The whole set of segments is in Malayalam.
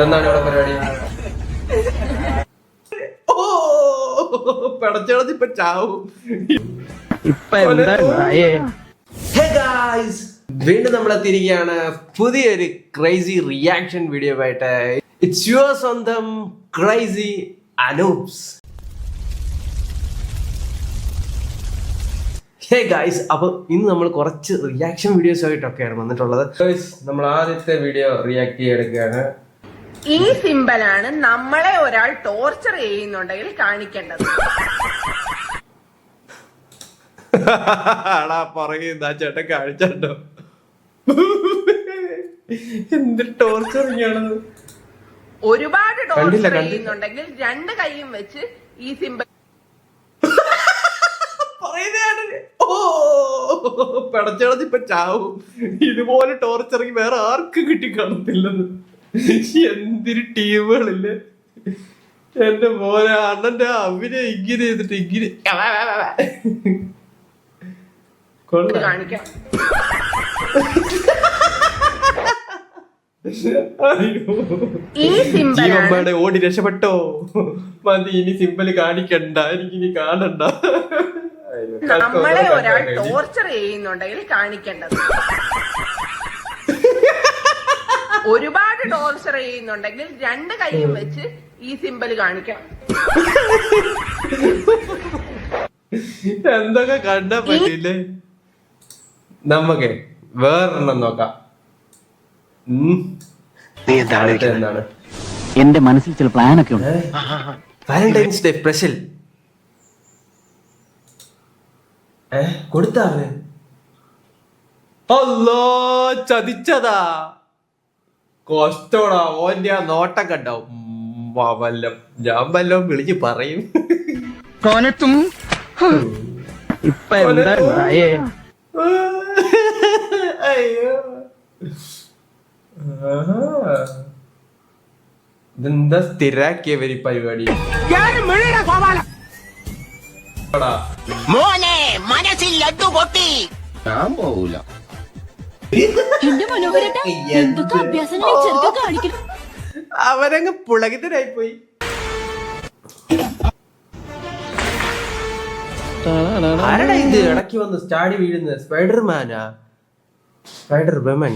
ഇതെന്താണ് ഇവിടെ പരിപാടി. ഓ പിടച്ചടച്ച് ഇപ്പൊ ചാവും. ഇപ്പൊ എന്താ ഹേ Hey വീണ്ടും നമ്മൾ എത്തിയിരിക്കുകയാണ് പുതിയൊരു ക്രൈസി റിയാക്ഷൻ വീഡിയോ ആയിട്ട് ഇറ്റ്സ് യുവർ സ്വന്തം ക്രൈസി അനൂപ്സ് ഹേ ഗായ്സ് അപ്പൊ ഇന്ന് നമ്മൾ കുറച്ച് റിയാക്ഷൻ വീഡിയോസ് ആയിട്ടൊക്കെയാണ് വന്നിട്ടുള്ളത്. നമ്മൾ ആദ്യത്തെ വീഡിയോ റിയാക്ട് ചെയ്തെടുക്കുകയാണ്. ഈ സിമ്പലാണ് നമ്മളെ ഒരാൾ ടോർച്ചർ ചെയ്യുന്നുണ്ടെങ്കിൽ കാണിക്കേണ്ടത്. ആടാ പറയുന്ന ആ ചേട്ടൻ കാണിച്ചോ എന്ത് ടോർച്ചറിങ്ങാണത് ഒരുപാട് കണ്ടില്ല, ടോർച്ചർ കണ്ടില്ല. ചെയ്യുന്നുണ്ടെങ്കിൽ രണ്ട് കൈയും വെച്ച് ഈ സിമ്പൽ പറയുന്നതാണ് ഓ പിടച്ചടച്ച് ഇപ്പൊ ചാവും. ഇതുപോലെ ടോർച്ചറിങ് വേറെ ആർക്കും കിട്ടി കാണത്തില്ലെന്ന്. എന്തൊരു ടീമുകളില്ലേ എന്റെ മോനെ അണ്ണന്റെ അഭിനയം ഇങ്ങനെ ചെയ്തിട്ട് ഇങ്ങനെ സിമ്പലാണ് ഓടി രക്ഷപ്പെട്ടോ? മതി ഇനി സിമ്പിൾ കാണിക്കണ്ട. എനിക്കിനി കാണണ്ട. നമ്മളെ ഒരാൾ. ടോർച്ചർ ചെയ്യുന്നുണ്ടെങ്കിൽ കാണിക്കേണ്ടത്. ഒരുപാട് ടോർച്ചർ ചെയ്യുന്നുണ്ടെങ്കിൽ രണ്ട് കൈയും വെച്ച് ഈ സിമ്പിൾ കാണിക്കാം. എന്തൊക്കെ കണ്ട പറ്റില്ലേ നമുക്ക് വേറെണ്ണം നോക്കാം. നീ എന്താണ് എന്റെ മനസ്സിൽ ചില പ്ലാനൊക്കെ ഉണ്ട്. വാലന്റൈൻസ് ഡേ സ്പെഷ്യൽ ഏ കൊടുത്താ അവന്? അല്ലോ ചതിച്ചതാ. കഷ്ടോടാ ഓന്റെ ആ നോട്ടം കണ്ടോ? ഉം, വ- വല്ലം ഞാൻ വല്ലതും വിളിച്ച് പറയും. കോനത്തും. ഇപ്പൊ എന്താ ഉണ്ടായേ അയ്യോ. ആഹാ. ഇതെന്താ സ്ഥിരാക്കിയ വരി പരിപാടി? മോനെ മനസ്സിൽ ലഡ്ഡു പൊട്ടി. എന്റെ മനോഹരട്ട എന്തൊക്കെ അഭ്യാസങ്ങൾ ഈ ചെറുക്കൻ കാണിക്കണം? അവരങ്ങ് പുളകിതരായി പോയി ആരടാ ഇത്? ഇടയ്ക്ക് വന്ന് സ്റ്റാഡി വീഴുന്നത്? സ്പൈഡർമാനാ? സ്പൈഡർ ബമൻ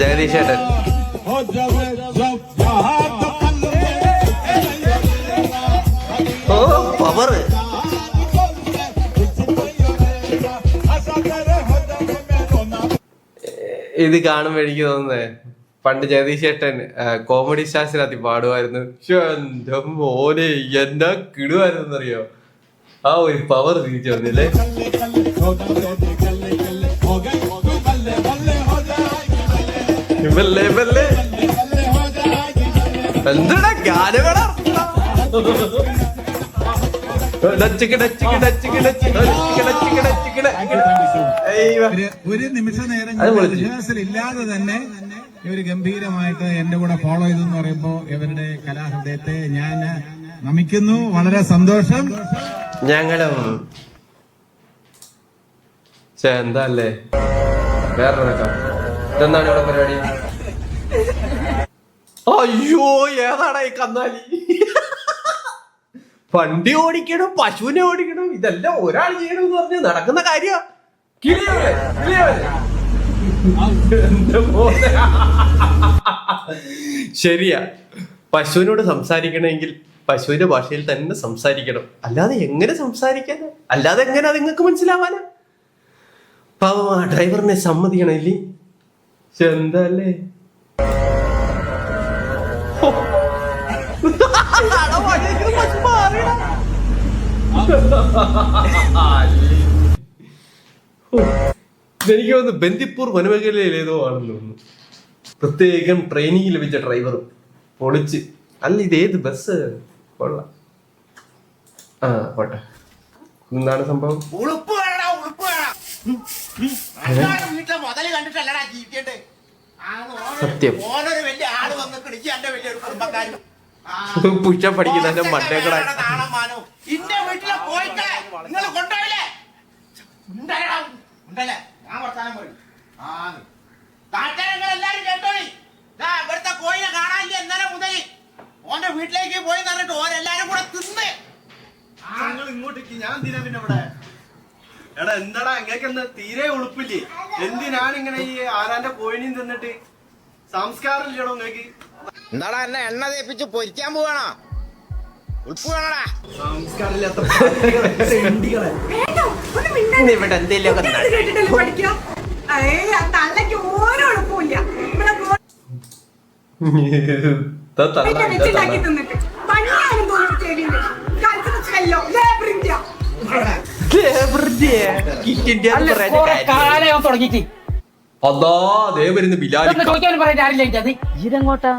ജഗദീഷ് ചേട്ടൻ ഇത് കാണുമ്പോ എനിക്ക് തോന്നുന്നേ പണ്ട് ജഗദീഷ് ചേട്ടൻ കോമഡി ശാസ്ത്രത്തിൽ പാടുമായിരുന്നു. എന്റെ മോനെ എന്നാ കിടുവായിരുന്നു അറിയോ ആ ഒരു പവർ തിരിച്ചു വന്നില്ലേ? ബല്ലേ ബല്ലേ എന്തിനാ ഗാനമേള ഒരു- നിമിഷ നേരം ഇല്ലാതെ തന്നെ ഇവർ ഗംഭീരമായിട്ട് എന്റെ കൂടെ ഫോളോ ചെയ്തെന്ന് പറയുമ്പോ ഇവരുടെ കലാഹൃദയത്തെ ഞാൻ നമിക്കുന്നു. വളരെ സന്തോഷം. ഞങ്ങളും. ചേ എന്താ അല്ലേ വേറെ ഇതെന്താണ് ഇവിടെ പരിപാടി? അയ്യോ ഏതാടാ ഈ കന്നാലി? വണ്ടി ഓടിക്കണം പശുവിനെ ഓടിക്കണം ഇതെല്ലാം ഒരാൾ ചെയ്യണം എന്ന് പറഞ്ഞ് നടക്കുന്ന കാര്യ. ശരിയാ. പശുവിനോട് സംസാരിക്കണമെങ്കിൽ പശുവിന്റെ ഭാഷയിൽ തന്നെ സംസാരിക്കണം. അല്ലാതെ എങ്ങനെ സംസാരിക്കാനാ അല്ലാതെ എങ്ങനെ അത് നിങ്ങൾക്ക് മനസ്സിലാവാനാ പാവം ആ ഡ്രൈവറിനെ സമ്മതിക്കണം ഇല്ലേ? ചെന്തല്ലേ? ഹോ. വന്ന് തോന്നുന്നു ബന്ദിപ്പൂർ വനമേഖലയിൽ ഏതോ ആണെന്ന് തോന്നുന്നു. പ്രത്യേകം ട്രെയിനിങ് ലഭിച്ച ഡ്രൈവർ പൊളിച്ച്. അല്ല ഇത് ഏത് ബസ് കൊള്ളാം. ആ പോട്ടെ. എന്താണ് സംഭവം? ഉളുപ്പ് വേണടാ പഠിക്കുന്ന അല്ലാതെ ഉണ്ടല്ലേ ഞാൻ വർത്താനം പറയും. നാട്ടുകാരങ്ങൾ എല്ലാരും കേട്ടോളി ഇതാ ഇവിടുത്തെ കോഴിനെ കാണാനില്ല ഇന്നലെ മുതൽ? ഓന്റെ വീട്ടിലേക്ക് പോയി പറഞ്ഞിട്ട് ഓരെല്ലാരും കൂടെ തിന്ന്. നിങ്ങൾ ഇങ്ങോട്ടേക്ക് ഞാൻ എന്തിനാ പിന്നെ ഇവിടെ? എടാ എന്താടാ? ഇങ്ങക്ക് തീരെ ഉളുപ്പില്ലേ? എന്തിനാണ് ഇങ്ങനെ ഈ ആരാന്റെ കോഴിനെയും തിന്നിട്ട്? സംസ്കാരം ഇല്ലടോ ഇങ്ങക്ക് എന്താടാ എന്നെ എണ്ണ തേപ്പിച്ച് പൊരിക്കാൻ പോവാണോ? ഉൾപ്പ് വേണടാ. സംസ്കാരമില്ലാത്ത ഇവിടെ എന്തെങ്കിലും പഠിക്കാം ഏയ് ആ തള്ളക്ക് ഓരോ എളുപ്പമില്ല ഇവിടെ പിന്നെ വെച്ചുണ്ടാക്കി തിന്നിട്ട്. പണിയാനും തോന്നും ചെടിയുണ്ട് കാലത്ത് ചെല്ലോ. ലേബറിന്റെ കാലം തുടങ്ങിട്ട് അതാ അതേ വരുന്ന ബിലാലി ചോദിക്കാൻ പറയാൻ ആരില്ല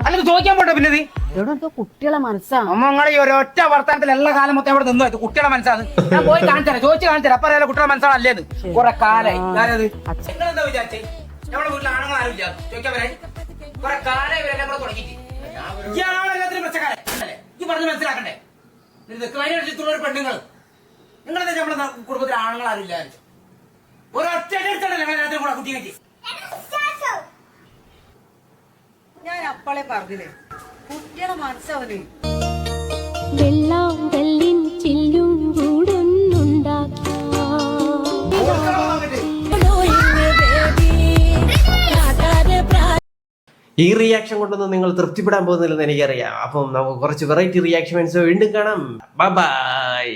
അല്ലെങ്കിൽ ചോദിക്കാൻ പോട്ടെ പിന്നെ എവിടെ എന്തോ കുട്ടികളെ മനസ്സാ. അമ്മ നിങ്ങളെ ഈ ഒരൊറ്റ വർത്തമാനത്തിൽ എല്ലാ കാലം മൊത്തം അവിടെ നിന്നു ഇത് കുട്ടികളെ മനസ്സാണ്. ഞാൻ പോയി കാണിച്ചരാം ചോദിച്ചു കാണിച്ചരാം. അപ്പൊ അറിയാലോ കുട്ടികളെ മനസ്സാണല്ലേന്ന് കുറെ കാലായി. ഞാനത് നിങ്ങളെന്താ വിചാരിച്ചേ? നമ്മുടെ വീട്ടിൽ ആണുങ്ങൾ ആരും ഇല്ല. ചോദിക്കാൻ വരാൻ കുറെ കാലായി ഇവരെല്ലാം കൂടെ തുടങ്ങിയിട്ട്. ഇയാളെല്ലാത്തിനും പ്രശ്നക്കാരൻ അല്ലേ? ഈ പറഞ്ഞ് മനസ്സിലാക്കണ്ടേ? ഒരു പെണ്ണുങ്ങൾ നിങ്ങളെന്താ നമ്മുടെ കുടുംബത്തിൽ ആണുങ്ങൾ ആരും ഇല്ല ഒരൊറ്റ എടുത്തല്ലേ ഞങ്ങൾ എല്ലാത്തിനും കൂടെ കുട്ടി? ഞാൻ അപ്പളെ പറഞ്ഞില്ലേ? മനസ്സവന് വെള്ളം കല്ലിൻ ചില്ലും കൂടുന്നുണ്ടാക്കാം. ഈ റിയാക്ഷൻ കൊണ്ടൊന്നും നിങ്ങൾ തൃപ്തിപ്പെടാൻ പോകുന്നില്ലെന്ന് എനിക്കറിയാം. അപ്പം നമുക്ക് കുറച്ച് വെറൈറ്റി റിയാക്ഷൻസ് വീണ്ടും കാണാം. ബൈ